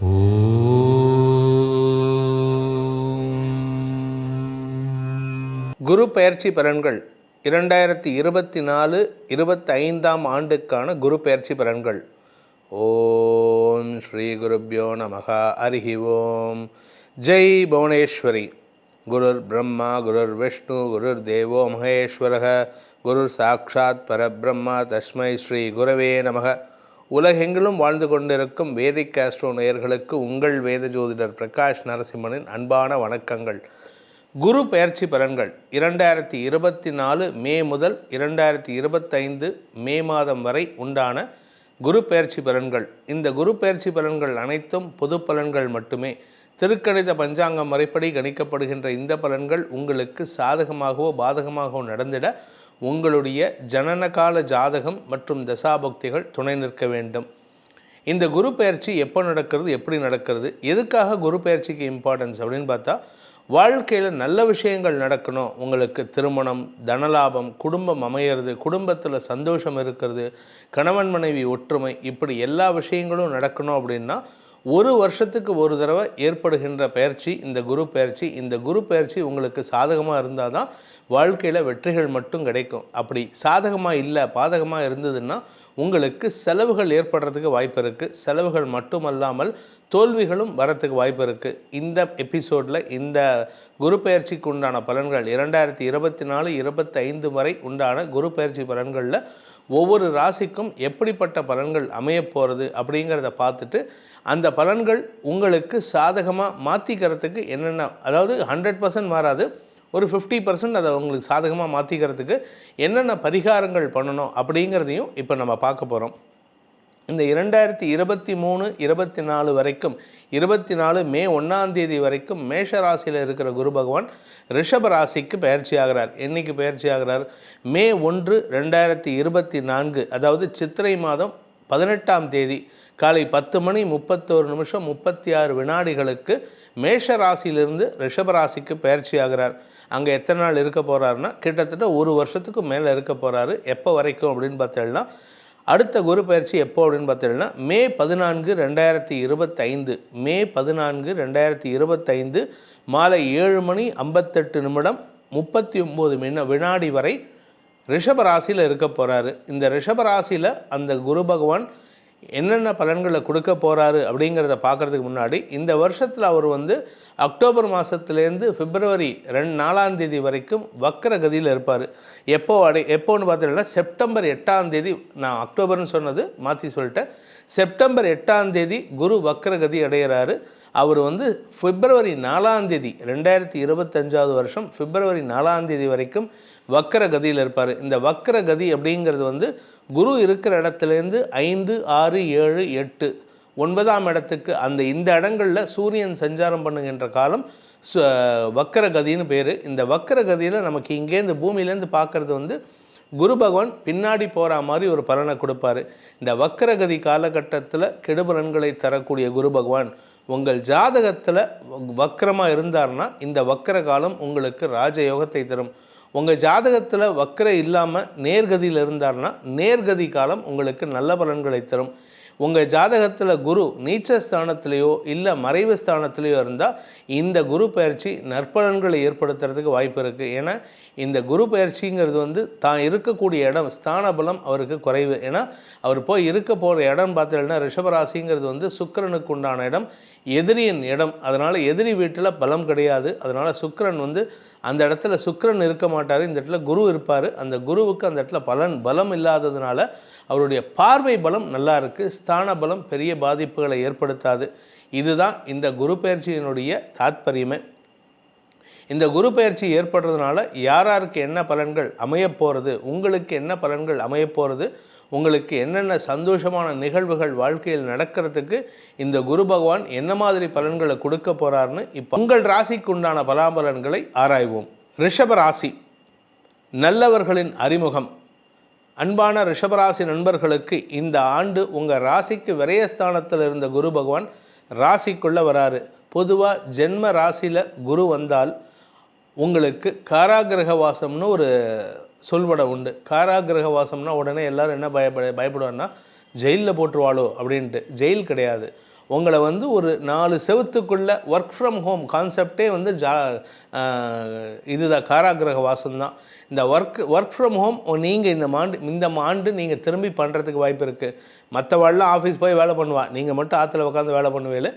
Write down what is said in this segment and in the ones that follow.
குரு பெயர்ச்சி பலன்கள். இரண்டாயிரத்தி இருபத்தி நாலு இருபத்தைந்தாம் ஆண்டுக்கான குரு பெயர்ச்சி பலன்கள். ஓம் ஸ்ரீ குருப்யோ நமகா. அருகி ஓம். ஜெய் புவனேஸ்வரி. குருர் பிரம்மா குருர் விஷ்ணு குருர் தேவோ மகேஸ்வரக. குருர் சாக்ஷாத் பரபிரம்மா. தஸ்மை ஸ்ரீ குரவே நமக. உலகெங்கிலும் வாழ்ந்து கொண்டிருக்கும் வேதிக் ஆஸ்ட்ரோ நேயர்களுக்கு உங்கள் வேத ஜோதிடர் பிரகாஷ் நரசிம்மனின் அன்பான வணக்கங்கள். குரு பெயர்ச்சி பலன்கள் இரண்டாயிரத்தி இருபத்தி நாலு மே முதல் இரண்டாயிரத்தி இருபத்தைந்து மே மாதம் வரை உண்டான குரு பெயர்ச்சி பலன்கள் இந்த குரு பெயர்ச்சி பலன்கள் அனைத்தும் பொது பலன்கள் மட்டுமே. திருக்கணித பஞ்சாங்கம் முறைப்படி கணிக்கப்படுகின்ற இந்த பலன்கள் உங்களுக்கு சாதகமாகவோ பாதகமாகவோ நடந்திட உங்களுடைய ஜனனகால ஜாதகம் மற்றும் தசாபக்திகள் துணை நிற்க வேண்டும். இந்த குரு பயிற்சி எப்போ நடக்கிறது எப்படி நடக்கிறது எதுக்காக குரு பயிற்சிக்கு இம்பார்ட்டன்ஸ் அப்படின்னு பார்த்தா வாழ்க்கையில் நல்ல விஷயங்கள் நடக்கணும். உங்களுக்கு திருமணம் தனலாபம் குடும்பம் அமையிறது குடும்பத்தில் சந்தோஷம் இருக்கிறது கணவன் மனைவி ஒற்றுமை இப்படி எல்லா விஷயங்களும் நடக்கணும் அப்படின்னா ஒரு வருஷத்துக்கு ஒரு தடவை ஏற்படுகின்ற பயிற்சி இந்த குரு பயிற்சி இந்த குரு பயிற்சி உங்களுக்கு சாதகமாக இருந்தால் தான் வாழ்க்கையில் வெற்றிகள் மட்டும் கிடைக்கும். அப்படி சாதகமாக இல்லை பாதகமாக இருந்ததுன்னா உங்களுக்கு செலவுகள் ஏற்படுறதுக்கு வாய்ப்பு இருக்குது செலவுகள் மட்டுமல்லாமல் தோல்விகளும் வரத்துக்கு வாய்ப்பு இருக்குது இந்த எபிசோடில் இந்த குரு பயிற்சிக்கு உண்டான பலன்கள் இரண்டாயிரத்தி இருபத்தி நாலு இருபத்தைந்து வரை உண்டான குரு பயிற்சி பலன்களில் ஒவ்வொரு ராசிக்கும் எப்படிப்பட்ட பலன்கள் அமையப் போகிறது அப்படிங்கிறத பார்த்துட்டு அந்த பலன்கள் உங்களுக்கு சாதகமாக மாற்றிக்கிறதுக்கு என்னென்ன அதாவது ஹண்ட்ரட் பர்சன்ட் மாறாது ஒரு ஃபிஃப்டி பர்சன்ட் அதை உங்களுக்கு சாதகமாக மாற்றிக்கிறதுக்கு என்னென்ன பரிகாரங்கள் பண்ணணும் அப்படிங்கிறதையும் இப்போ நம்ம பார்க்க போகிறோம் இந்த இரண்டாயிரத்தி இருபத்தி மூணு இருபத்தி நாலு வரைக்கும் இருபத்தி நாலு மே ஒன்றாம் தேதி வரைக்கும் மேஷ ராசியில் இருக்கிற குரு பகவான் ரிஷப ராசிக்கு பயிற்சி ஆகிறார். என்னைக்கு பயிற்சி ஆகிறார்? மே ஒன்று ரெண்டாயிரத்தி இருபத்தி நான்கு அதாவது சித்திரை மாதம் பதினெட்டாம் தேதி காலை பத்து மணி முப்பத்தோரு நிமிஷம் முப்பத்தி ஆறு வினாடிகளுக்கு மேஷ ராசியிலிருந்து ரிஷபராசிக்கு பயிற்சி ஆகிறார். அங்கே எத்தனை நாள் இருக்க போகிறாருன்னா கிட்டத்தட்ட ஒரு வருஷத்துக்கு மேலே இருக்க போகிறாரு எப்போ வரைக்கும் அப்படின்னு பார்த்தீங்கன்னா அடுத்த குரு பயிற்சி எப்போ அப்படின்னு பார்த்தீங்கன்னா மே பதினான்கு ரெண்டாயிரத்தி இருபத்தைந்து. மே பதினான்கு ரெண்டாயிரத்தி இருபத்தைந்து மாலை ஏழு மணி ஐம்பத்தெட்டு நிமிடம் முப்பத்தி ஒம்பது மின வினாடி வரை ரிஷபராசியில் இருக்க போகிறாரு இந்த ரிஷபராசியில் அந்த குரு பகவான் என்னென்ன பலன்களை கொடுக்க போகிறாரு அப்படிங்கிறத பார்க்குறதுக்கு முன்னாடி இந்த வருஷத்தில் அவர் வந்து அக்டோபர் மாதத்துலேருந்து பிப்ரவரி ரெண்டு நாலாம் தேதி வரைக்கும் வக்கர கதியில் இருப்பார். எப்போ அடை எப்போன்னு பார்த்தீங்கன்னா செப்டம்பர் எட்டாம் தேதி நான் அக்டோபர்னு சொன்னது மாற்றி சொல்லிட்டேன். செப்டம்பர் எட்டாம் தேதி குரு வக்கர கதி அடைகிறாரு அவர் வந்து பிப்ரவரி நாலாம் தேதி ரெண்டாயிரத்தி இருபத்தஞ்சாவது வருஷம் பிப்ரவரி நாலாம் தேதி வரைக்கும் வக்கர கதியில் இருப்பார். இந்த வக்கர கதி அப்படிங்கிறது வந்து குரு இருக்கிற இடத்துலேருந்து ஐந்து ஆறு ஏழு எட்டு ஒன்பதாம் இடத்துக்கு அந்த இந்த இடங்களில் சூரியன் சஞ்சாரம் பண்ணுகின்ற காலம் வக்கர கதின்னு பேர். இந்த வக்கர கதியில் நமக்கு இங்கேருந்து பூமியிலேருந்து பார்க்குறது வந்து குரு பகவான் பின்னாடி போகிற மாதிரி ஒரு பலனை கொடுப்பாரு. இந்த வக்கரகதி காலகட்டத்தில் கெடுபலன்களை தரக்கூடிய குரு பகவான் உங்கள் ஜாதகத்தில் வக்கரமாக இருந்தார்னா இந்த வக்கர காலம் உங்களுக்கு ராஜயோகத்தை தரும். உங்கள் ஜாதகத்தில் வக்கர இல்லாமல் நேர்கதியில் இருந்தார்னா நேர்கதி காலம் உங்களுக்கு நல்ல பலன்களை தரும். உங்கள் ஜாதகத்தில் குரு நீச்ச ஸ்தானத்திலேயோ இல்லை மறைவு ஸ்தானத்திலேயோ இருந்தால் இந்த குரு பயிற்சி நற்பலன்களை ஏற்படுத்துறதுக்கு வாய்ப்பு இருக்குது ஏன்னா இந்த குரு பயிற்சிங்கிறது வந்து தான் இருக்கக்கூடிய இடம் ஸ்தான பலம் அவருக்கு குறைவு. ஏன்னா அவர் போய் இருக்க போகிற இடம் பார்த்தீங்கன்னா ரிஷபராசிங்கிறது வந்து சுக்கிரனுக்கு உண்டான இடம் எதிரியின் இடம். அதனால் எதிரி வீட்டில் பலம் கிடையாது. அதனால் சுக்கரன் வந்து அந்த இடத்துல சுக்கரன் இருக்க மாட்டார் இந்த இடத்துல குரு இருப்பார். அந்த குருவுக்கு அந்த இடத்துல பலன் பலம் இல்லாததுனால அவருடைய பார்வை பலம் நல்லா இருக்குது ஸ்தான பலம் பெரிய பாதிப்புகளை ஏற்படுத்தாது. இதுதான் இந்த குரு பயிற்சியினுடைய தாத்பரியமே. இந்த குரு பயிற்சி ஏற்படுறதுனால யார் யாருக்கு என்ன பலன்கள் அமையப் போகிறது உங்களுக்கு என்ன பலன்கள் அமையப் போகிறது உங்களுக்கு என்னென்ன சந்தோஷமான நிகழ்வுகள் வாழ்க்கையில் நடக்கிறதுக்கு இந்த குரு பகவான் என்ன மாதிரி பலன்களை கொடுக்க போகிறார்னு இப்போ உங்கள் ராசிக்கு உண்டான பலாபலன்களை ஆராய்வோம். ரிஷப ராசி நல்லவர்களின் அறிமுகம். அன்பான ரிஷபராசி நண்பர்களுக்கு இந்த ஆண்டு உங்கள் ராசிக்கு விரயஸ்தானத்தில் இருந்த குரு பகவான் ராசிக்குள்ளே வராரு. பொதுவாக ஜென்ம ராசியில் குரு வந்தால் உங்களுக்கு காராகிரக வாசம்னு ஒரு சொல்வடம் உண்டு. காராகிரக வாசம்னா உடனே எல்லாரும் என்ன பயப்பட பயப்படுவாருன்னா ஜெயிலில் போட்டுருவாளோ? அப்படின்ட்டு. ஜெயில் கிடையாது. உங்களை வந்து ஒரு நாலு செவத்துக்குள்ள ஒர்க் ஃப்ரம் ஹோம் கான்செப்டே வந்து ஜா இதுதான் காராகிரக வாசம் தான் இந்த ஒர்க் ஒர்க் ஃப்ரம் ஹோம் நீங்கள் இந்த ஆண்டு இந்த ஆண்டு நீங்கள் திரும்பி பண்ணுறதுக்கு வாய்ப்பு இருக்குது மற்றவாள்லாம் ஆஃபீஸ் போய் வேலை பண்ணுவா. நீங்கள் மட்டும் ஆற்றுல உட்காந்து வேலை பண்ணுவீங்க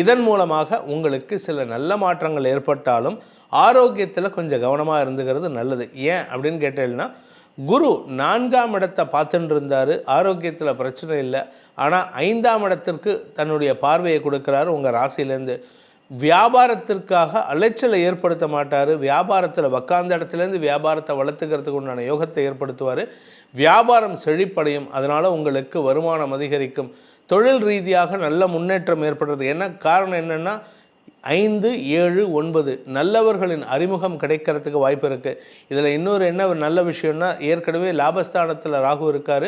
இதன் மூலமாக உங்களுக்கு சில நல்ல மாற்றங்கள் ஏற்பட்டாலும் ஆரோக்கியத்தில் கொஞ்சம் கவனமாக இருந்துக்கிறது நல்லது. ஏன் அப்படின்னு கேட்டேன்னா குரு நான்காம் இடத்தை பார்த்துட்டு இருந்தார். ஆரோக்கியத்தில் பிரச்சனை இல்லை. ஆனால் ஐந்தாம் இடத்திற்கு தன்னுடைய பார்வையை கொடுக்குறாரு. உங்கள் ராசியிலேருந்து வியாபாரத்திற்காக அலைச்சலை ஏற்படுத்த மாட்டார். வியாபாரத்தில் உக்காந்த இடத்துலேருந்து வியாபாரத்தை வளர்த்துக்கிறதுக்கு உண்டான யோகத்தை ஏற்படுத்துவார். வியாபாரம் செழிப்படையும். அதனால் உங்களுக்கு வருமானம் அதிகரிக்கும். தொழில் ரீதியாக நல்ல முன்னேற்றம் ஏற்படுறது. என்ன காரணம் என்னென்னா ஐந்து ஏழு ஒன்பது நல்லவர்களின் அறிமுகம் கிடைக்கிறதுக்கு வாய்ப்பு இருக்குது இதில் இன்னொரு என்ன ஒரு நல்ல விஷயம்னா ஏற்கனவே லாபஸ்தானத்தில் ராகு இருக்கார்.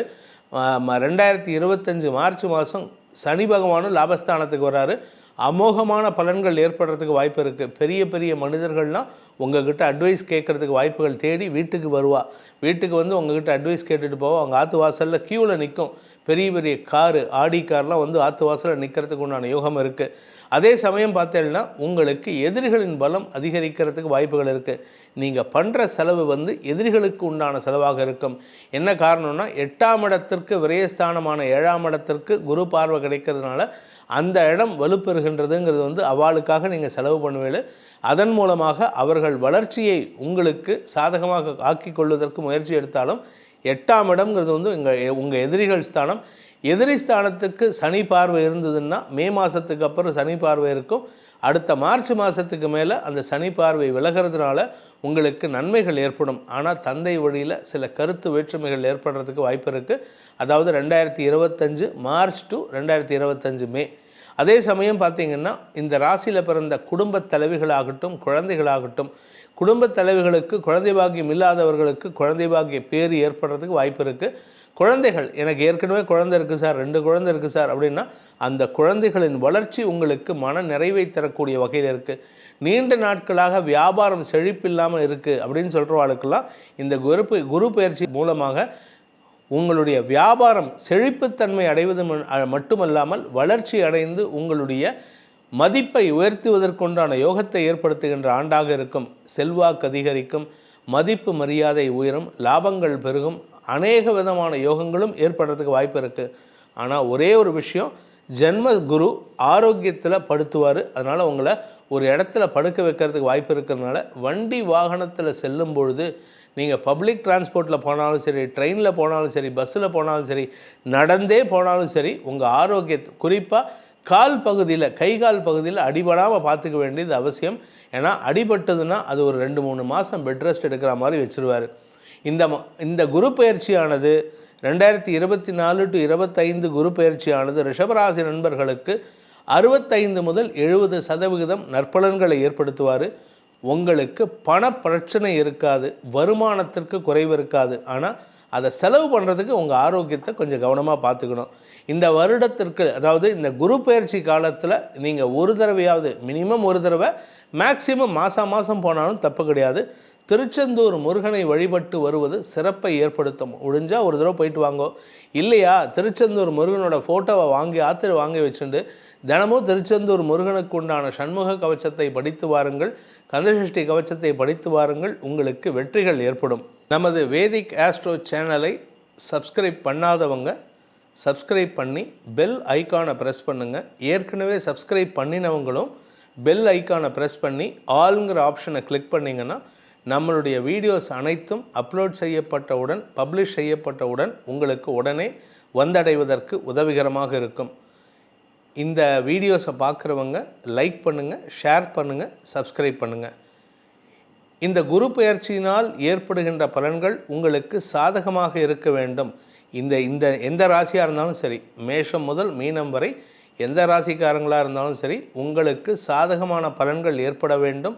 ரெண்டாயிரத்தி இருபத்தஞ்சு மார்ச் மாதம் சனி பகவானும் லாபஸ்தானத்துக்கு வராரு. அமோகமான பலன்கள் ஏற்படுறதுக்கு வாய்ப்பு இருக்குது பெரிய பெரிய மனிதர்கள்லாம் உங்ககிட்ட அட்வைஸ் கேட்குறதுக்கு வாய்ப்புகள் தேடி வீட்டுக்கு வருவாள் வீட்டுக்கு வந்து உங்ககிட்ட அட்வைஸ் கேட்டுட்டு போவோம் அவங்க ஆற்று வாசலில் க்யூவில் நிற்கும் பெரிய பெரிய காரு ஆடி கார்லாம் வந்து ஆற்று வாசலில் நிற்கிறதுக்கு உண்டான யோகம் இருக்குது அதே சமயம் பார்த்தேன்னா உங்களுக்கு எதிரிகளின் பலம் அதிகரிக்கிறதுக்கு வாய்ப்புகள் இருக்குது நீங்கள் பண்ணுற செலவு வந்து எதிரிகளுக்கு உண்டான செலவாக இருக்கும். என்ன காரணம்னா எட்டாம் இடத்திற்கு விரயஸ்தானமான ஏழாம் இடத்திற்கு குரு பார்வை கிடைக்கிறதுனால அந்த இடம் வலுப்பெறுகின்றதுங்கிறது வந்து அவளுக்காக நீங்கள் செலவு பண்ணுவீங்க அதன் மூலமாக அவர்கள் வளர்ச்சியை உங்களுக்கு சாதகமாக ஆக்கி கொள்வதற்கு முயற்சி எடுத்தாலும் எட்டாம் இடம்ங்கிறது வந்து உங்கள் உங்கள் எதிரிகள் ஸ்தானம் எதிரி ஸ்தானத்துக்கு சனி பார்வை இருந்ததுன்னா மே மாதத்துக்கு அப்புறம் சனி பார்வை இருக்கும். அடுத்த மார்ச் மாதத்துக்கு மேலே அந்த சனி பார்வை விலகிறதுனால உங்களுக்கு நன்மைகள் ஏற்படும். ஆனால் தந்தை வழியில் சில கருத்து வேற்றுமைகள் ஏற்படுறதுக்கு வாய்ப்பு இருக்குது அதாவது ரெண்டாயிரத்தி இருபத்தஞ்சு மார்ச் டு ரெண்டாயிரத்தி இருபத்தஞ்சு மே. அதே சமயம் பார்த்தீங்கன்னா இந்த ராசியில் பிறந்த குடும்பத் தலைவிகளாகட்டும் குழந்தைகளாகட்டும் குடும்பத் தலைவிகளுக்கு குழந்தை பாக்கியம் இல்லாதவர்களுக்கு குழந்தை பாக்கிய பேர் ஏற்படுறதுக்கு வாய்ப்பு இருக்குது குழந்தைகள் எனக்கு ஏற்கனவே குழந்தை இருக்குது சார் ரெண்டு குழந்தை இருக்குது சார் அப்படின்னா அந்த குழந்தைகளின் வளர்ச்சி உங்களுக்கு மன நிறைவை தரக்கூடிய வகையில் இருக்குது நீண்ட நாட்களாக வியாபாரம் செழிப்பில்லாமல் இருக்குது அப்படின்னு சொல்கிறவாளுக்கெல்லாம் இந்த குரு குரு பயிற்சி மூலமாக உங்களுடைய வியாபாரம் செழிப்புத்தன்மை அடைவது மட்டுமல்லாமல் வளர்ச்சி அடைந்து உங்களுடைய மதிப்பை உயர்த்துவதற்குண்டான யோகத்தை ஏற்படுத்துகின்ற ஆண்டாக இருக்கும். செல்வாக்கு அதிகரிக்கும் மதிப்பு மரியாதை உயரும் லாபங்கள் பெருகும் அநேக விதமான யோகங்களும் ஏற்படுறதுக்கு வாய்ப்பு இருக்குது ஆனால் ஒரே ஒரு விஷயம் ஜென்ம குரு ஆரோக்கியத்தில் படுத்துவார். அதனால் உங்களை ஒரு இடத்துல படுக்க வைக்கிறதுக்கு வாய்ப்பு இருக்கிறதுனால வண்டி வாகனத்தில் செல்லும் பொழுது நீங்கள் பப்ளிக் டிரான்ஸ்போர்ட்டில் போனாலும் சரி ட்ரெயினில் போனாலும் சரி பஸ்ஸில் போனாலும் சரி நடந்தே போனாலும் சரி உங்கள் ஆரோக்கியத்தை குறிப்பாக கால் பகுதியில் கை கால் பகுதியில் அடிபடாமல் பார்த்துக்க வேண்டியது அவசியம். ஏன்னா அடிபட்டதுன்னா அது ஒரு ரெண்டு மூணு மாதம் பெட் ரெஸ்ட் எடுக்கிற மாதிரி வச்சுருவார். இந்த இந்த குரு பயிற்சியானது ரெண்டாயிரத்தி இருபத்தி நாலு டு இருபத்தைந்து குரு பயிற்சியானது ரிஷபராசி நண்பர்களுக்கு அறுபத்தைந்து முதல் எழுபது சதவிகிதம் நற்பலன்களை ஏற்படுத்துவார். உங்களுக்கு பண பிரச்சனை இருக்காது வருமானத்திற்கு குறைவு இருக்காது. ஆனால் அதை செலவு பண்ணுறதுக்கு உங்கள் ஆரோக்கியத்தை கொஞ்சம் கவனமாக பார்த்துக்கணும். இந்த வருடத்திற்கு அதாவது இந்த குரு பயிற்சி காலத்தில் நீங்கள் ஒரு தடவையாவது மினிமம் ஒரு தடவை மேக்சிமம் மாதம் மாதம் போனாலும் தப்பு கிடையாது. திருச்செந்தூர் முருகனை வழிபட்டு வருவது சிறப்பை ஏற்படுத்தும். முடிஞ்சால் ஒரு தடவை போயிட்டு வாங்கோ. இல்லையா? திருச்செந்தூர் முருகனோட ஃபோட்டோவை வாங்கி ஆத்திர வாங்கி வச்சுட்டு தினமும் திருச்செந்தூர் முருகனுக்கு உண்டான சண்முக கவச்சத்தை படித்து வாருங்கள். கந்தசஷ்டி கவச்சத்தை படித்து வாருங்கள். உங்களுக்கு வெற்றிகள் ஏற்படும். நமது வேதிக் ஆஸ்ட்ரோ சேனலை சப்ஸ்கிரைப் பண்ணாதவங்க சப்ஸ்கிரைப் பண்ணி பெல் ஐக்கானை ப்ரெஸ் பண்ணுங்கள் ஏற்கனவே சப்ஸ்கிரைப் பண்ணினவங்களும் பெல் ஐக்கானை ப்ரெஸ் பண்ணி ஆளுங்கிற ஆப்ஷனை கிளிக் பண்ணிங்கன்னா நம்மளுடைய வீடியோஸ் அனைத்தும் அப்லோட் செய்யப்பட்டவுடன் பப்ளிஷ் செய்யப்பட்டவுடன் உங்களுக்கு உடனே வந்தடைவதற்கு உதவிகரமாக இருக்கும். இந்த வீடியோஸை பார்க்குறவங்க லைக் பண்ணுங்கள் ஷேர் பண்ணுங்கள் சப்ஸ்கிரைப் பண்ணுங்கள் இந்த குரு பெயர்ச்சியினால் ஏற்படுகின்ற பலன்கள் உங்களுக்கு சாதகமாக இருக்க வேண்டும். இந்த இந்த எந்த ராசியாக இருந்தாலும் சரி மேஷம் முதல் மீனம் வரை எந்த ராசிக்காரங்களாக இருந்தாலும் சரி உங்களுக்கு சாதகமான பலன்கள் ஏற்பட வேண்டும்.